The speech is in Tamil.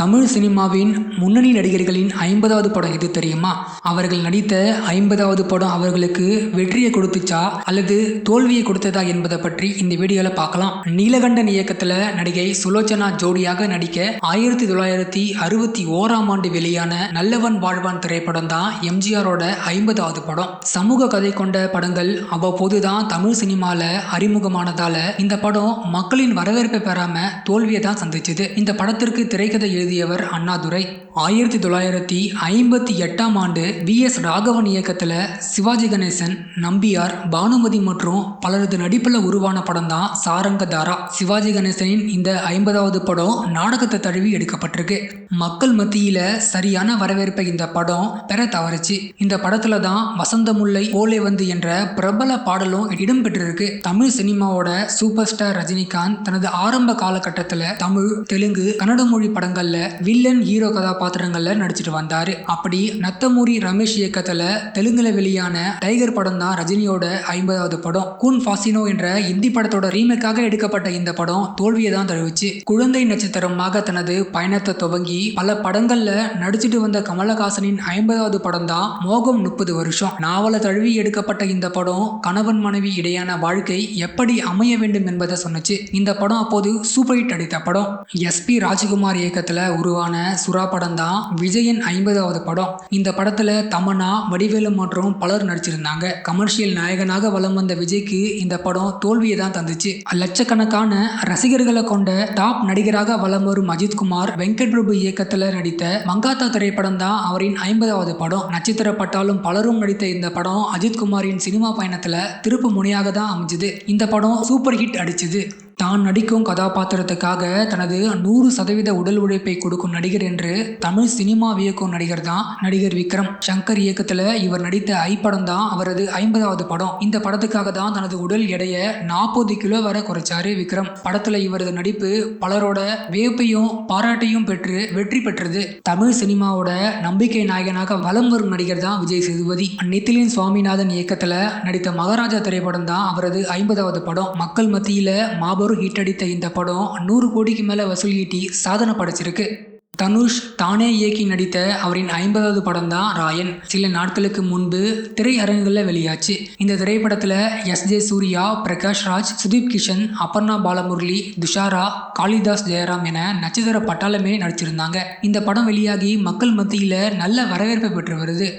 தமிழ் சினிமாவின் முன்னணி நடிகர்களின் ஐம்பதாவது படம் எது தெரியுமா? அவர்கள் நடித்த ஐம்பதாவது படம் அவர்களுக்கு வெற்றியை கொடுத்துச்சா? அல்லது தோல்வியை கொடுத்ததா என்பதை பற்றி இந்த வீடியோவில் பார்க்கலாம். நீலகண்டன் இயக்கத்தில் நடிகை சுலோச்சனா ஜோடியாக நடிக்க ஆயிரத்தி தொள்ளாயிரத்தி அறுபத்தி ஓராம் ஆண்டு வெளியான நல்லவன் வாழ்வான் திரைப்படம் தான் எம்ஜிஆரோட ஐம்பதாவது படம். சமூக கதை கொண்ட படங்கள் அவ்வப்போது தான் தமிழ் சினிமாவில் அறிமுகமானதால இந்த படம் மக்களின் வரவேற்பை பெறாம தோல்வியை தான் சந்திச்சது. இந்த படத்திற்கு திரைக்கதை எழுதியவர் அண்ணாதுரை. ஆயிரத்தி தொள்ளாயிரத்தி ஐம்பத்தி எட்டாம் ஆண்டு வி எஸ் ராகவன் இயக்கத்தில் சிவாஜி கணேசன் நம்பியார் பானுமதி மற்றும் பலரது நடிப்பில் உருவான படம் தான் சாரங்கதாரா. சிவாஜி கணேசனின் இந்த ஐம்பதாவது படம் நாடகத்தை தழுவி எடுக்கப்பட்டிருக்கு. மக்கள் மத்தியில் சரியான வரவேற்பை இந்த படம் பெற தவறுச்சு. இந்த படத்துல தான் வசந்தமுல்லை ஓலே வந்து என்ற பிரபல பாடலும் இடம்பெற்றிருக்கு. தமிழ் சினிமாவோட சூப்பர் ஸ்டார் ரஜினிகாந்த் தனது ஆரம்ப காலகட்டத்தில் தமிழ் தெலுங்கு கன்னட மொழி படங்களில் வில்லன் ஹீரோ கதாபாத்திரங்களில் நடிச்சிட்டு வந்தாரு. அப்படி நத்தமூரி ரமேஷ் இயக்கத்தில் தெலுங்குல வெளியான டைகர் படம் தான் ரஜினியோட ஐம்பதாவது படம். கூன் ஃபாசினோ என்ற இந்தி படத்தோட ரீமேக்காக எடுக்கப்பட்ட இந்த படம் தோல்வியை தான் தழுவிச்சு. குழந்தை நட்சத்திரமாக தனது பயணத்தை துவங்கி பல படங்கள்ல நடிச்சிட்டு வந்த கமலஹாசனின் ஐம்பதாவது படம் தான் மோகம் முப்பது வருஷம். நாவல தழுவி எடுக்கப்பட்ட இந்த படம் கணவன் மனைவி இடையான வாழ்க்கை எப்படி அமைய வேண்டும் என்பதை சொன்னுச்சு. இந்த படம் அப்போது சூப்பர் ஹிட் அடித்த படம். எஸ்பி ராஜ்குமார் இயக்கத்துல உருவான சுறா படம் தான் விஜயன் ஐம்பதாவது படம். இந்த படத்துல தமனா வடிவேலு மற்றும் பலர் நடிச்சிருந்தாங்க. கமர்ஷியல் நாயகனாக வலம் வந்த விஜய்க்கு இந்த படம் தோல்வியை தான் தந்துச்சு. லட்சக்கணக்கான ரசிகர்களை கொண்ட டாப் நடிகராக வலம் வரும் அஜித்குமார் வெங்கட் பிரபு இயக்கத்துல நடித்த மங்காத்தா திரைப்படம் தான் அவரின் ஐம்பதாவது படம். நட்சத்திர பட்டாலும் பலரும் நடித்த இந்த படம் அஜித்குமாரின் சினிமா பயணத்துல திருப்பு முனையாக தான் அமைஞ்சது. இந்த படம் சூப்பர் ஹிட் அடிச்சது. தான் நடிக்கும் கதாபாத்திரத்துக்காக தனது நூறு சதவீத உடல் உழைப்பை கொடுக்கும் நடிகர் என்று தமிழ் சினிமா வியக்கும் நடிகர் தான் நடிகர் விக்ரம். சங்கர் இயக்கத்துல இவர் நடித்த ஐ படம் தான் அவரது ஐம்பதாவது படம். இந்த படத்துக்காக தான் தனது உடல் எடையை நாற்பது கிலோ வரை குறைச்சாரு விக்ரம். படத்துல இவரது நடிப்பு பலரோட வியப்பையும் பாராட்டையும் பெற்று வெற்றி பெற்றது. தமிழ் சினிமாவோட நம்பிக்கை நாயகனாக வலம் வரும் நடிகர் தான் விஜய் சேதுபதி. நித்திலின் சுவாமிநாதன் இயக்கத்துல நடித்த மகாராஜா திரைப்படம் தான் அவரது ஐம்பதாவது படம். மக்கள் மத்தியில மாபெரும் ஹிட் அடித்த இந்த படம் நூறு கோடிக்கு மேலே வசூல் ஈட்டி சாதனை படைச்சிருக்கு. தனுஷ் தானே இயக்கி நடித்த அவரின் ஐம்பதாவது படம் தான் ராயன். சில நாட்களுக்கு முன்பு திரையரங்குகளில் வெளியாச்சு. இந்த திரைப்படத்தில் எஸ் ஜே சூர்யா பிரகாஷ் ராஜ் சுதீப் கிஷன் அபர்ணா பாலமுரளி துஷாரா காளிதாஸ் ஜெயராம் என நட்சத்திர பட்டாளமே நடிச்சிருந்தாங்க. இந்த படம் வெளியாகி மக்கள் மத்தியில் நல்ல வரவேற்பை பெற்று வருது.